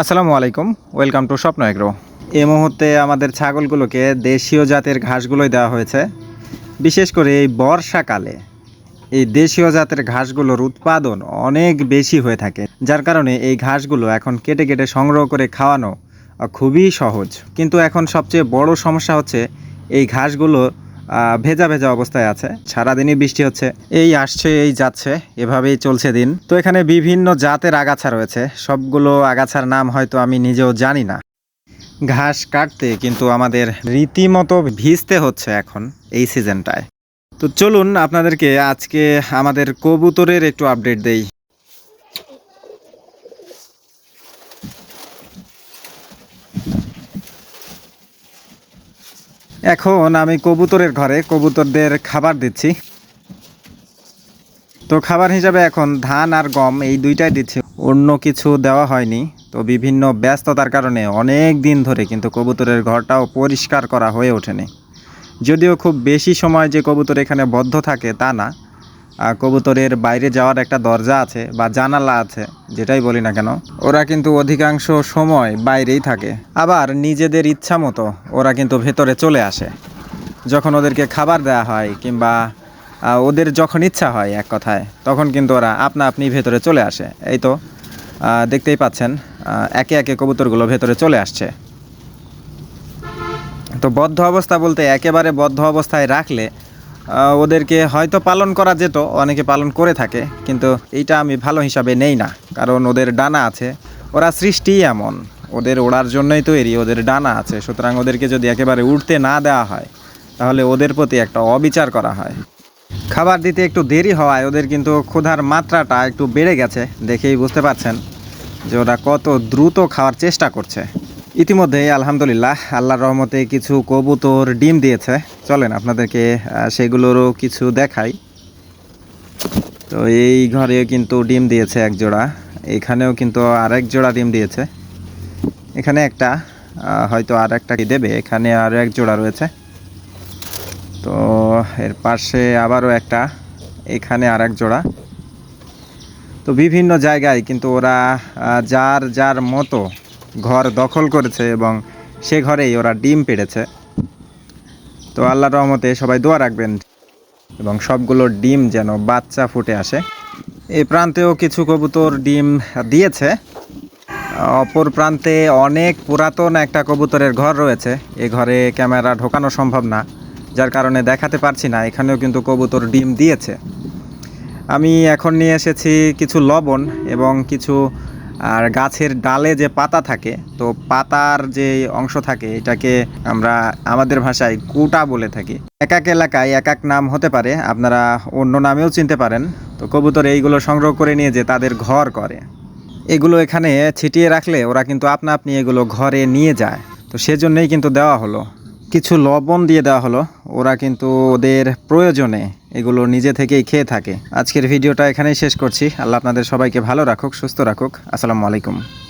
আসসালামু আলাইকুম, welcome to Swapna agro. এই মুহূর্তে আমাদের ছাগলগুলোকে দেশীয় জাতের ঘাসগুলোই দেওয়া হয়েছে। বিশেষ করে এই বর্ষাকালে এই দেশীয় জাতের ঘাসগুলোর উৎপাদন অনেক বেশি হয়ে থাকে। যার কারণে এই ঘাসগুলো এখন কেটে কেটে সংগ্রহ করে খাওয়ানো খুবই সহজ। কিন্তু এখন সবচেয়ে বড় সমস্যা হচ্ছে এই ঘাসগুলো ভেজা ভেজা অবস্থায় আছে। সারাদিনই বৃষ্টি হচ্ছে। এই আসছে, এই যাচ্ছে, এভাবেই চলছে দিন। তো এখানে বিভিন্ন জাতের আগাছা রয়েছে। সবগুলো আগাছার নাম হয়তো আমি নিজেও জানি না। ঘাস কাটতে কিন্তু আমাদের রীতিমতো ভিজতে হচ্ছে এখন এই সিজনটায় তো চলুন আপনাদেরকে আজকে আমাদের কবুতরের একটু আপডেট দেই। এখন আমি কবুতরের ঘরে কবুতরদের খাবার দিচ্ছি। তো খাবার হিসাবে এখন ধান আর গম এই দুইটাই দিচ্ছি। অন্য কিছু দেওয়া হয়নি। তো বিভিন্ন ব্যস্ততার কারণে অনেক দিন ধরে কিন্তু কবুতরের ঘরটাও পরিষ্কার করা হয়ে ওঠেনি। যদিও খুব বেশি সময় যে কবুতর এখানে বদ্ধ থাকে তা না। কবুতরের বাইরে যাওয়ার একটা দরজা আছে বা জানালা আছে, যেটাই বলি না কেন, ওরা কিন্তু অধিকাংশ সময় বাইরেই থাকে। আবার নিজেদের ইচ্ছা মতো ওরা কিন্তু ভেতরে চলে আসে। যখন ওদেরকে খাবার দেওয়া হয় কিংবা ওদের যখন ইচ্ছা হয় এক কথায়, তখন কিন্তু ওরা আপনা আপনি ভেতরে চলে আসে। এই তো দেখতেই পাচ্ছেন একে একে কবুতরগুলো ভেতরে চলে আসছে। তো বদ্ধ অবস্থা বলতে একেবারে বদ্ধ অবস্থায় রাখলে ওদেরকে হয়তো পালন করা যেত, অনেকে পালন করে থাকে, কিন্তু এইটা আমি ভালো হিসাবে নেই না, কারণ ওদের ডানা আছে। ওরা সৃষ্টিই এমন, ওদের ওড়ার জন্যই তৈরি, ওদের ডানা আছে। সুতরাং ওদেরকে যদি একেবারে উঠতে না দেওয়া হয়, তাহলে ওদের প্রতি একটা অবিচার করা হয়। খাবার দিতে একটু দেরি হওয়ায় ওদের কিন্তু ক্ষুধার মাত্রাটা একটু বেড়ে গেছে, দেখেই বুঝতে পারছেন যে ওরা কত দ্রুত খাওয়ার চেষ্টা করছে। ইতিমধ্যে, আলহামদুলিল্লাহ, আল্লাহর রহমতে কিছু কবুতর ডিম দিয়েছে। চলেন আপনাদেরকে সেগুলোরও কিছু দেখাই। তো এই ঘরে কিন্তু ডিম দিয়েছে এক জোড়া। এখানেও কিন্তু আরেক জোড়া ডিম দিয়েছে। এখানে একটা হয়তো আর একটা দেবে, এখানে আরও এক জোড়া রয়েছে। তো এর পাশে আবারও একটা, এখানে আর এক জোড়া। তো বিভিন্ন জায়গায় কিন্তু ওরা যার যার মতো ঘর দখল করেছে এবং সে ঘরেই ওরা ডিম পেড়েছে। তো আল্লাহ রহমতে সবাই দোয়া রাখবেন এবং সবগুলো ডিম যেন বাচ্চা ফুটে আসে। এই প্রান্তেও কিছু কবুতর ডিম দিয়েছে। অপর প্রান্তে অনেক পুরাতন একটা কবুতরের ঘর রয়েছে। এ ঘরে ক্যামেরা ঢোকানো সম্ভব না, যার কারণে দেখাতে পারছি না, এখানেও কিন্তু কবুতর ডিম দিয়েছে। আমি এখন নিয়ে এসেছি কিছু লবণ এবং কিছু আর গাছের ডালে যে পাতা থাকে, তো পাতার যে অংশ থাকে, এটাকে আমরা আমাদের ভাষায় কুটা বলে থাকি। এক এক এলাকায় এক এক নাম হতে পারে, আপনারা অন্য নামেও চিনতে পারেন। তো কবুতর এইগুলো সংগ্রহ করে নিয়ে যে তাদের ঘর করে। এগুলো এখানে ছিটিয়ে রাখলে ওরা কিন্তু আপনা আপনি এগুলো ঘরে নিয়ে যায়। তো সেজন্যই কিন্তু দেওয়া হলো। কিছু লবণ দিয়ে দেওয়া হলো। ওরা কিন্তু ওদের প্রয়োজনে এগুলো নিজে থেকেই খেয়ে থাকে। আজকের ভিডিওটা এখানেই শেষ করছি। আল্লাহ আপনাদের সবাইকে ভালো রাখুক, সুস্থ রাখুক। আসসালামু আলাইকুম।